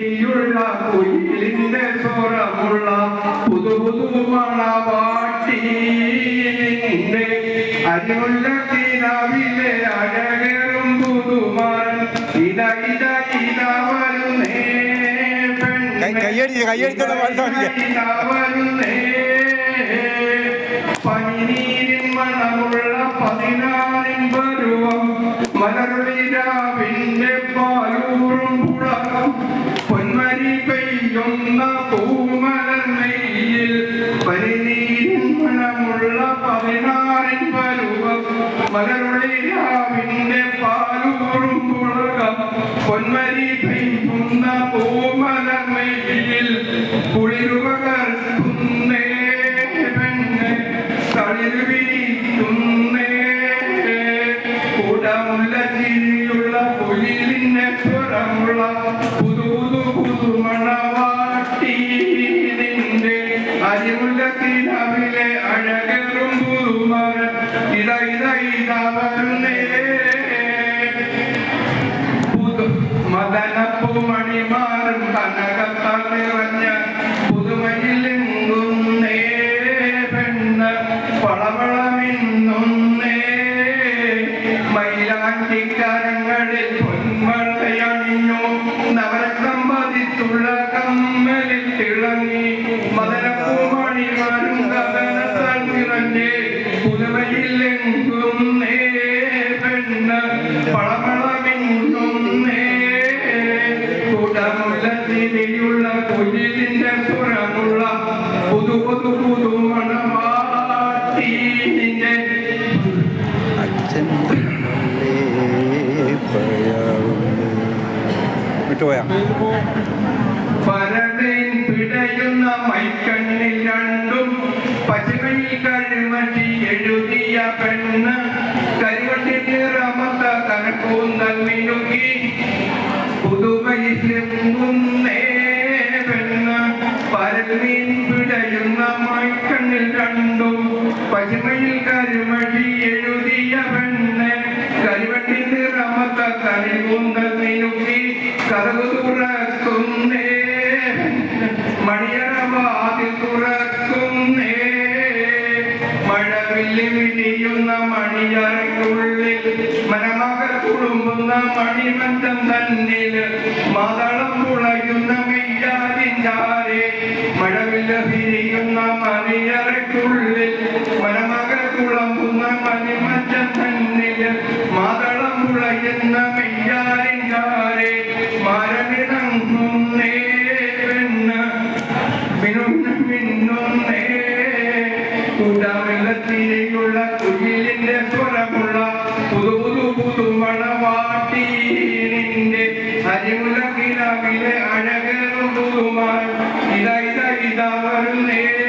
தீயுள்ள குயிலிந்த சோரமுள்ள புது புது மணவாட்டி அறிவுள்ள தினாவிலே அழகரும் புதுமான் இத இத இத வருமே கையெழுத்து கையெழுத்து வருமே பனிநீரின் மனமுள்ள பதினாறின் பருவம் மலர்விடா പൂമലർമയിൽ പനിനീരിൻ മണമുള്ള പതിനാറിൻ പരുവം. മലർവിരാവിന്റെ പാലൂറും പുളകം പൊന്മരി പെയ്യുന്ന പൂമലർമയിൽ കുളിരുപകർത്തുന്നേ പെണ്ണെ. തളിരുവിരിക്കുന്നേ. കൂടമുള്ള ചിരിയുള്ള കുയിലിന്റെ സ്വരമുള്ള പുതു Amen. Amen. കനകത്താൽ നിറഞ്ഞേ നേ പെണ്ണ് പളവളമിന്നുന്നേ കുടമുള്ള തിരിയുള്ള കുയിലിന്റെ സ്വരമുള്ള പുതു പുതു പുതു മണവാട്ടി നിന്റെ അച്ഛൻ വിട്ടുപോയാ? പച്ചമയിൽ കഴിമറ്റി എഴുതിയ പെണ്ണ് കരിവട്ടി നിറമത്ത കനക്കൂന്തൽ മിനുക്കി പുതുമയിലെങ്ങുന്നേ പെണ്ണ് പരമീൻ പിടയുന്ന മൈക്കണ്ണിൽ രണ്ടും പച്ചമയിൽ കരിമഴി എഴുതിയ പെണ്ണ് കരിവട്ടി നിറമത്ത കരികൂന്തൽ മിനുക്കി കഥകു കുടുമ്പുന്ന മണിമന്ദം തന്നിൽ മാതളം പുളയുന്ന മെയ്യാതിഞ്ചാരെ മഴവില പിരിയുന്ന മണിയറയ്ക്കുള്ളിൽ മരമകൾ കുളമ്പുന്ന മണിമന്ദം തന്നിൽ മാതളം പുളയുന്ന മെയ്യാതിഞ്ചാരെ മരമിറങ്ങുന്നേ പെണ്ണ് മിനുന്ന മിന്നുന്നേ കൂടാമില്ലത്തിരിയുള്ള കുയിലിന്റെ அஜிமுலகிலாவிலே அழகு இதா இதா இதா வரும் நேரம்